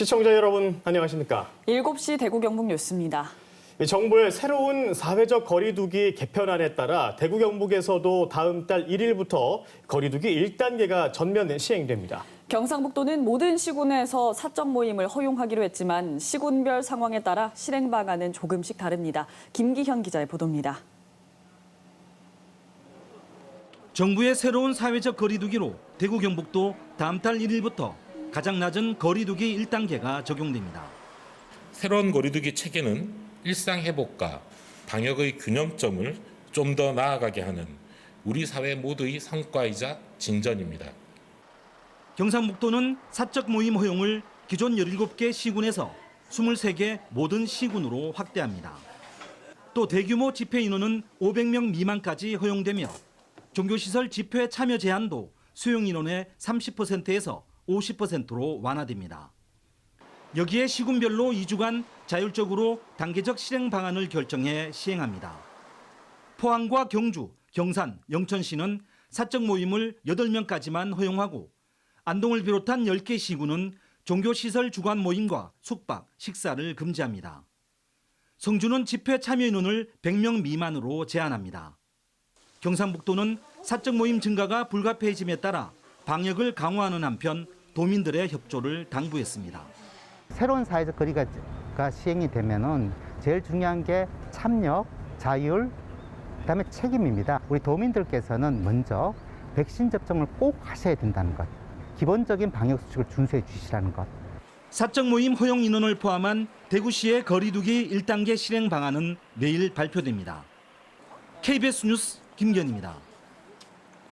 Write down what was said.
시청자 여러분 안녕하십니까? 7시 대구 경북 뉴스입니다. 이 정부의 새로운 사회적 거리두기 개편안에 따라 대구 경북에서도 다음 달 1일부터 거리두기 1단계가 전면 시행됩니다. 경상북도는 모든 시군에서 사적 모임을 허용하기로 했지만 시군별 상황에 따라 실행 방안은 조금씩 다릅니다. 김기현 기자의 보도입니다. 정부의 새로운 사회적 거리두기로 대구 경북도 다음 달 1일부터 가장 낮은 거리두기 1단계가 적용됩니다. 새로운 거리두기 체계는 일상 회복과 방역의 균형점을 좀 더 나아가게 하는 우리 사회 모두의 성과이자 진전입니다. 경상북도는 사적 모임 허용을 기존 17개 시군에서 23개 모든 시군으로 확대합니다. 또 대규모 집회 인원은 500명 미만까지 허용되며 종교시설 집회 참여 제한도 수용 인원의 30%에서 50%로 완화됩니다. 여기에 시군별로 2주간 자율적으로 단계적 실행 방안을 결정해 시행합니다. 포항과 경주, 경산, 영천시는 사적 모임을 8명까지만 허용하고 안동을 비롯한 10개 시군은 종교시설 주관 모임과 숙박, 식사를 금지합니다. 성주는 집회 참여 인원을 100명 미만으로 제한합니다. 경상북도는 사적 모임 증가가 불가피해짐에 따라 방역을 강화하는 한편 도민들의 협조를 당부했습니다. 새로운 사회적 거리가 가 시행이 되면은 제일 중요한 게 참여, 자율, 그다음에 책임입니다. 우리 도민들께서는 먼저 백신 접종을 꼭 하셔야 된다는 것. 기본적인 방역 수칙을 준수해 주시라는 것. 사적 모임 허용 인원을 포함한 대구시의 거리두기 1단계 실행 방안은 내일 발표됩니다. KBS 뉴스 김견입니다.